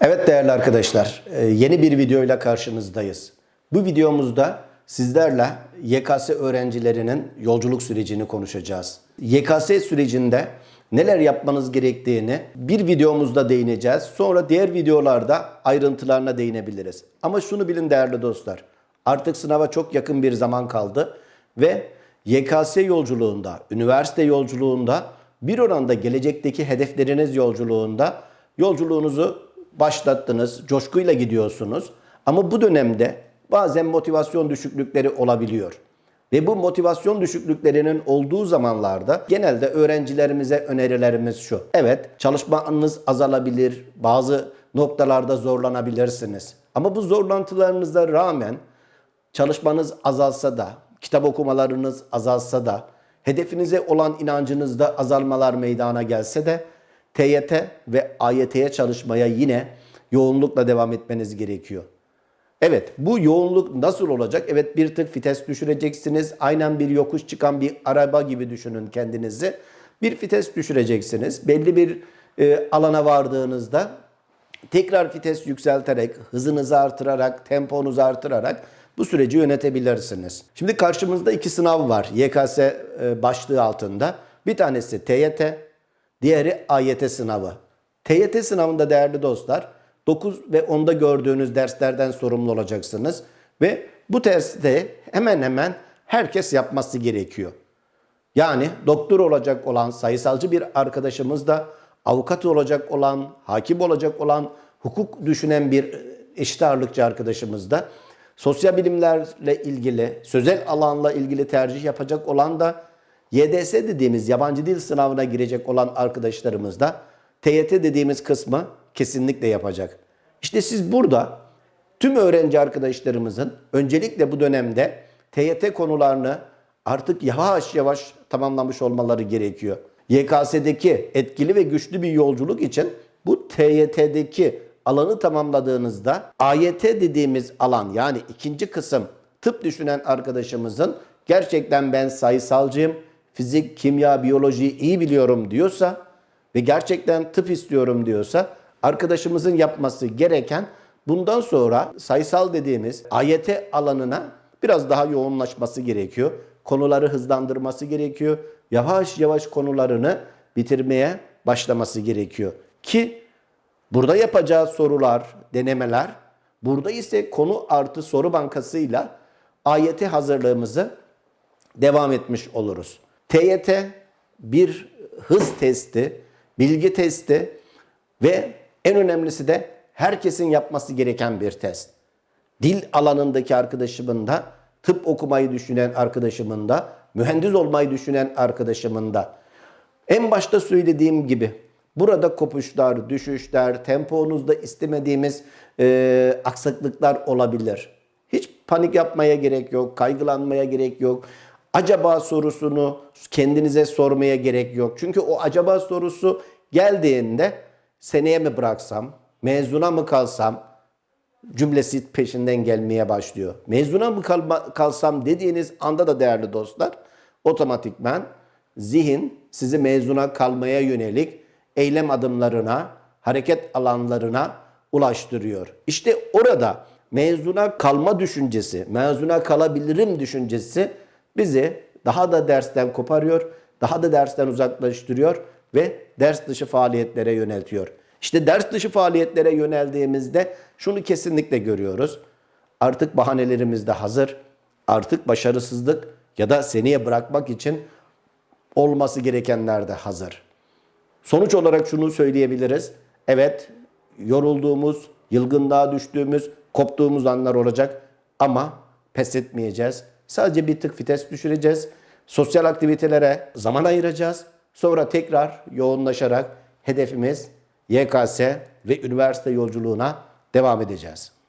Evet değerli arkadaşlar, e, yeni bir videoyla karşınızdayız. Bu videomuzda sizlerle YKS öğrencilerinin yolculuk sürecini konuşacağız. YKS sürecinde neler yapmanız gerektiğini bir videomuzda değineceğiz. Sonra diğer videolarda ayrıntılarına değinebiliriz. Ama şunu bilin değerli dostlar, artık sınava çok yakın bir zaman kaldı ve YKS yolculuğunda, üniversite yolculuğunda bir oranda gelecekteki hedefleriniz yolculuğunda yolculuğunuzu başlattınız, coşkuyla gidiyorsunuz. Ama bu dönemde bazen motivasyon düşüklükleri olabiliyor. Ve bu motivasyon düşüklüklerinin olduğu zamanlarda genelde öğrencilerimize önerilerimiz şu. Evet, çalışmanız azalabilir, bazı noktalarda zorlanabilirsiniz. Ama bu zorlantılarınıza rağmen çalışmanız azalsa da, kitap okumalarınız azalsa da, hedefinize olan inancınızda azalmalar meydana gelse de TYT ve AYT'ye çalışmaya yine yoğunlukla devam etmeniz gerekiyor. Evet bu yoğunluk nasıl olacak? Evet bir tık vites düşüreceksiniz. Aynen bir yokuş çıkan bir araba gibi düşünün kendinizi. Bir vites düşüreceksiniz. Belli bir e, alana vardığınızda tekrar vites yükselterek, hızınızı artırarak, temponuzu artırarak bu süreci yönetebilirsiniz. Şimdi karşımızda iki sınav var YKS e, başlığı altında. Bir tanesi TYT, diğeri AYT sınavı. TYT sınavında değerli dostlar 9 ve 10'da gördüğünüz derslerden sorumlu olacaksınız. Ve bu derste hemen hemen herkes yapması gerekiyor. Yani doktor olacak olan sayısalcı bir arkadaşımız da avukat olacak olan, hakim olacak olan, hukuk düşünen bir eşit ağırlıkçı arkadaşımız da sosyal bilimlerle ilgili, sözel alanla ilgili tercih yapacak olan da YDS dediğimiz yabancı dil sınavına girecek olan arkadaşlarımız da TYT dediğimiz kısmı kesinlikle yapacak. İşte siz burada tüm öğrenci arkadaşlarımızın öncelikle bu dönemde TYT konularını artık yavaş yavaş tamamlamış olmaları gerekiyor. YKS'deki etkili ve güçlü bir yolculuk için bu TYT'deki alanı tamamladığınızda AYT dediğimiz alan yani ikinci kısım tıp düşünen arkadaşımızın gerçekten ben sayısalcıyım, fizik, kimya, biyolojiyi iyi biliyorum diyorsa ve gerçekten tıp istiyorum diyorsa arkadaşımızın yapması gereken bundan sonra sayısal dediğimiz AYT alanına biraz daha yoğunlaşması gerekiyor. Konuları hızlandırması gerekiyor. Yavaş yavaş konularını bitirmeye başlaması gerekiyor. Ki burada yapacağı sorular, denemeler, burada ise konu artı soru bankasıyla AYT hazırlığımızı devam etmiş oluruz. TYT bir hız testi, bilgi testi ve en önemlisi de herkesin yapması gereken bir test. Dil alanındaki arkadaşımın da, tıp okumayı düşünen arkadaşımın da, mühendis olmayı düşünen arkadaşımın da. En başta söylediğim gibi burada kopuşlar, düşüşler, temponuzda istemediğimiz e, aksaklıklar olabilir. Hiç panik yapmaya gerek yok, kaygılanmaya gerek yok. Acaba sorusunu kendinize sormaya gerek yok. Çünkü o acaba sorusu geldiğinde seneye mi bıraksam, mezuna mı kalsam cümlesi peşinden gelmeye başlıyor. Mezuna mı kalma, kalsam dediğiniz anda da değerli dostlar otomatikman zihin sizi mezuna kalmaya yönelik eylem adımlarına, hareket alanlarına ulaştırıyor. İşte orada mezuna kalma düşüncesi, mezuna kalabilirim düşüncesi bizi daha da dersten koparıyor, daha da dersten uzaklaştırıyor ve ders dışı faaliyetlere yöneltiyor. İşte ders dışı faaliyetlere yöneldiğimizde şunu kesinlikle görüyoruz. Artık bahanelerimiz de hazır. Artık başarısızlık ya da seneye bırakmak için olması gerekenler de hazır. Sonuç olarak şunu söyleyebiliriz. Evet, yorulduğumuz, yılgınlığa düştüğümüz, koptuğumuz anlar olacak ama pes etmeyeceğiz. Sadece bir tık vites düşüreceğiz. Sosyal aktivitelere zaman ayıracağız. Sonra tekrar yoğunlaşarak hedefimiz YKS ve üniversite yolculuğuna devam edeceğiz.